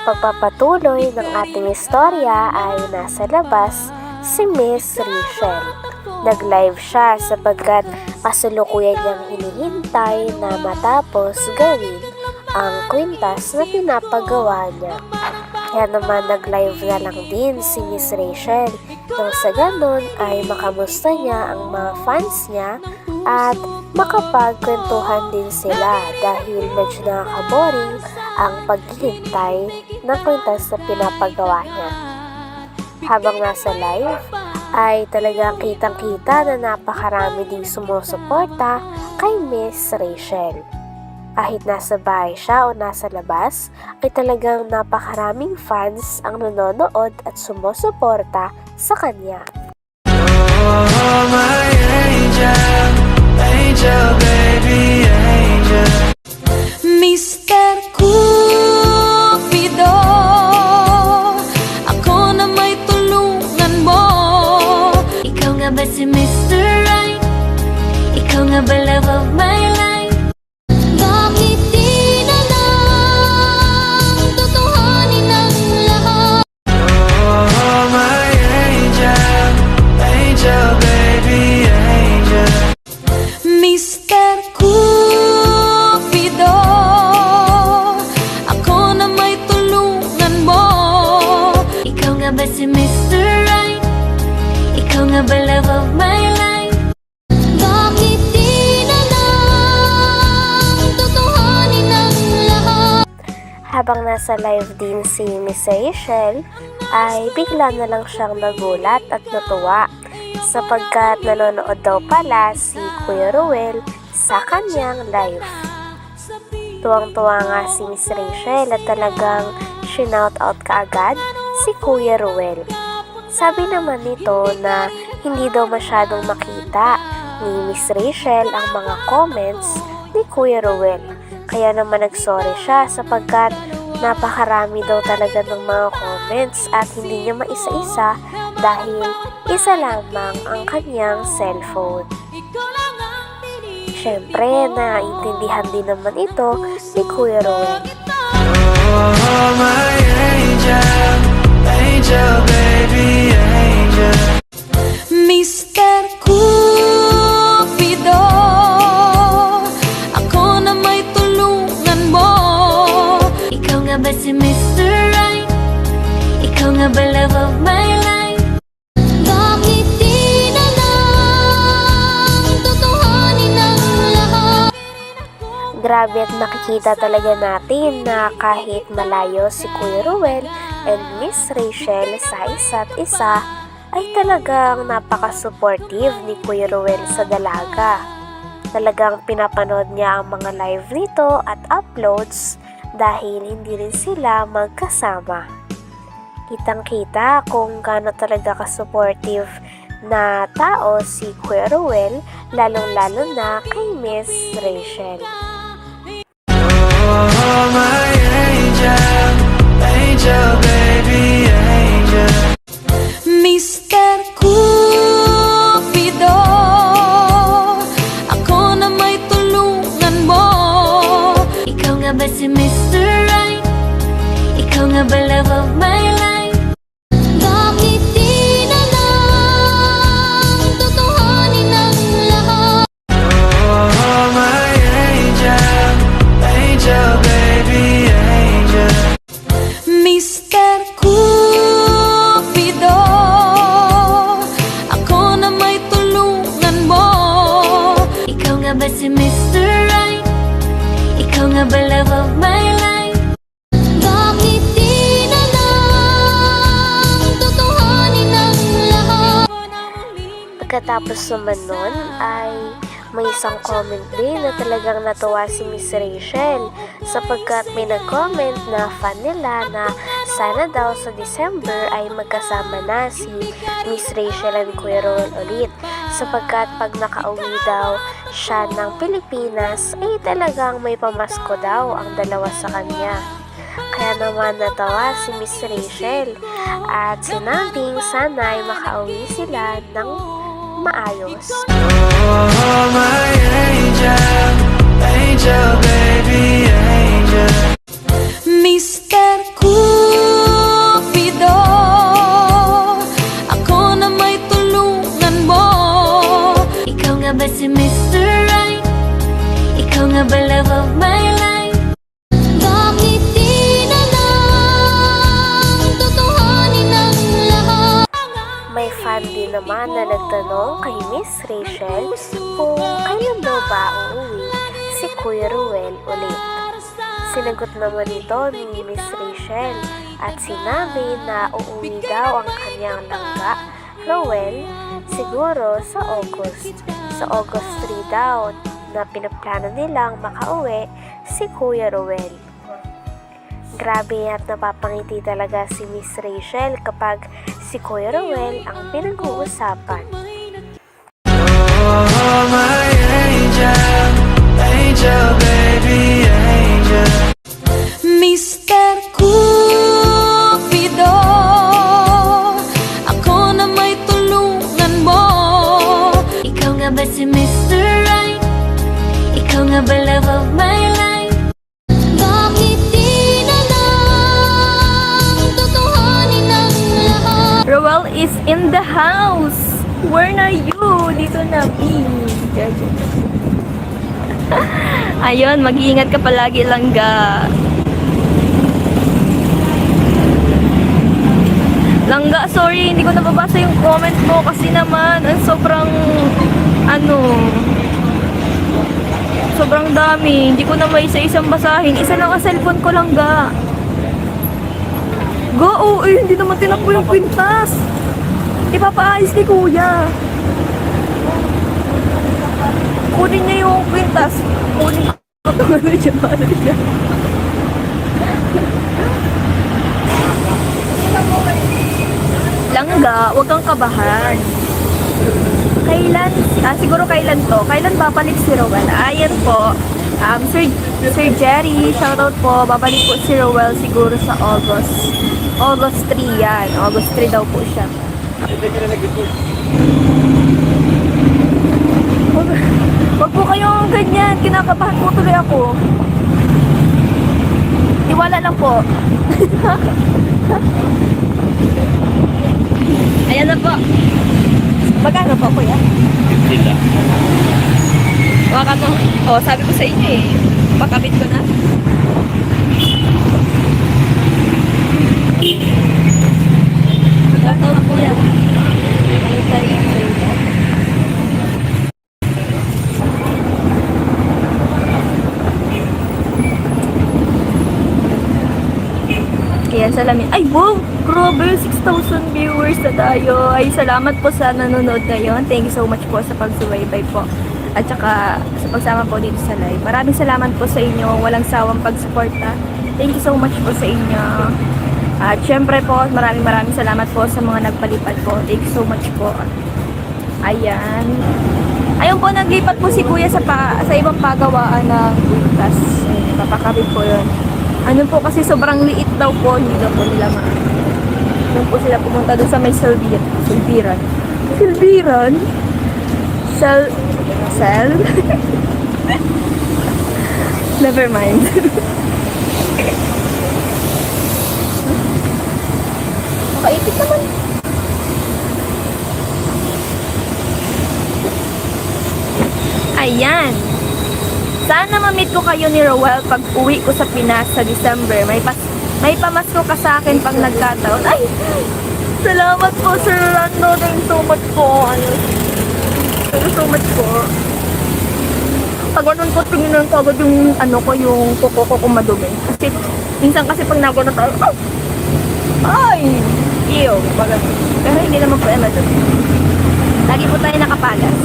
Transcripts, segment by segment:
Sa pagpapatuloy ng ating istorya ay nasa labas si Miss Rachel. Nag-live siya sapagkat kasalukuyan niyang hinihintay na matapos gawin ang kwintas na pinapagawa niya. Kaya naman nag-live na lang din si Miss Rachel nang sa ganun ay makamusta niya ang mga fans niya at makapagkwentuhan din sila dahil medyo nakaka-boring ang paghihintay ng kwintas na pinapagawa niya. Habang nasa live, ay talagang kitang-kita na napakarami ding sumusuporta kay Miss Rachel. Kahit nasa bahay siya o nasa labas, ay talagang napakaraming fans ang nanonood at sumusuporta sa kanya. Oh, my ba si Mr. Right? Ikaw nga ba love of my life? Bakit na Tutuhanin ang lahat? Habang nasa live din si Miss Rachel, ay bigla na lang siyang nagulat at natuwa sapagkat nanonood daw pala si Kuya Ruel sa kanyang live. Tuwang-tuwa nga si Miss Rachel at talagang shinout out kaagad si Kuya Ruel. Sabi naman nito na hindi daw masyadong makita ni Miss Rachel ang mga comments ni Kuya Ruel. Kaya naman nagsorry siya sapagkat napakarami daw talaga ng mga comments at hindi niya maisa-isa dahil isa lamang ang kanyang cellphone. Siyempre, naiintindihan din naman ito ni Kuya Ruel. Oh, my angel, Grabe at nakikita talaga natin na kahit malayo si Kuya Ruel and Miss Rachel sa isa't isa, ay talagang napaka-supportive ni Kuya Ruel sa dalaga. Talagang pinapanood niya ang mga live nito at uploads dahil hindi rin sila magkasama. Kitang-kita kung gaano talaga ka-supportive na tao si Kuya Ruel, lalong-lalo na kay Miss Rachel. Oh, my Pagkatapos naman nun ay may isang comment din na talagang natuwa si Miss Rachel sapagkat may nag-comment na fan nila na sana daw sa December ay magkasama na si Miss Rachel and Kuya Roel ulit sapagkat pag nakauwi daw siya ng Pilipinas ay talagang may pamasko daw ang dalawa sa kanya. Kaya naman natawa si Miss Rachel at sinabing sana ay makauwi sila ng maayos. Oh, my angel, angel, baby, angel. Mr. Cupido Ako na may tulungan mo Ikaw nga ba si Mr. Right? Ikaw nga ba love of my naman na nagtanong kay Miss Rachel kung kailan daw ba uuwi si Kuya Ruel ulit. Sinagot naman ito ni Miss Rachel at sinabi na uuwi daw ang kanyang langga, Rowel, siguro sa August. Sa August 3 daw na pinaplano nilang makauwi si Kuya Rowel. Grabe at napapangiti talaga si Miss Rachel kapag si Kuya Rowel ang pinag-uusapan. Oh, my angel, angel, baby, angel. Mr. Cupido Ako na may tulungan mo Ikaw nga ba si Mr. Right? Ikaw nga ba love of my life? Roel is in the house. Where are you? Dito na, B. Ayun, mag-iingat ka palagi lang ga. Langga, sorry, hindi ko nababasa yung comment mo kasi naman, ang sobrang, ano, sobrang dami. Hindi ko na may isa-isang basahin. Isa lang ang cellphone ko lang ga. Go, oh, eh, hindi naman tinakbo yung kwintas. Ipapaayos ni kuya. Kunin niya yung kwintas. Kunin ko ano siya, paano siya. Langga, huwag kang kabahan. Kailan, ah, siguro kailan to? Kailan babalik si Rowell? Ayan po. Um, Sir, Sir Jerry, shoutout po. Babalik po si Rowell siguro sa August. August 3 yan. August 3 daw po siya. Huwag, huwag po kayong ganyan. Kinakabahan po tuloy ako. Tiwala lang po. Ayan na po. Magkano po, kuya? Baka mo. Oh, sabi ko sa inyo eh. Pakabit ko na. Magkano po kuya? Ano tayo? Kaya salamin. Ay, wow! Grabe, 6,000 viewers na tayo. Ay, salamat po sa nanonood ngayon. Thank you so much po sa pagsubaybay po. At saka sa pagsama po dito sa live. Maraming salamat po sa inyo. Walang sawang pagsuporta. Thank you so much po sa inyo. At syempre po, maraming maraming salamat po sa mga nagpalipad po. Thank you so much po. Ayan. Ayun po, naglipat po si Kuya sa, pa, sa ibang pagawaan ng butas. Papakabit po yun. Ano po kasi sobrang liit daw po, hindi daw po nila ma. Doon po sila pumunta doon sa may Silviran. Silviran. Silviran? Sel... Sel? Never mind. Makaipit naman. Ayan. Sana ma-meet ko kayo ni Rowell pag uwi ko sa Pinas sa December. May pas may pamasko ka sa akin pag nagkataon. Ay! Salamat po, Sir Rando. Thank so much po. Ano? Thank you so much po. Pag ganun ko, tingnan ko agad yung ano ko, yung kuko ko kung madumi. Kasi, minsan kasi pag nagano tayo, oh! Ay! Ew! Pag, pero hindi naman po yan madumi. Lagi po tayo nakapalas.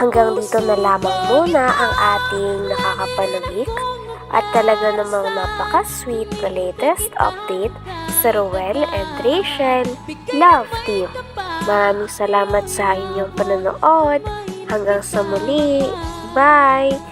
Hanggang dito na lamang muna ang ating nakakapanabik at talaga namang napaka-sweet na latest update sa Ruel and Rachel Love Team. Maraming salamat sa inyong panonood. Hanggang sa muli. Bye!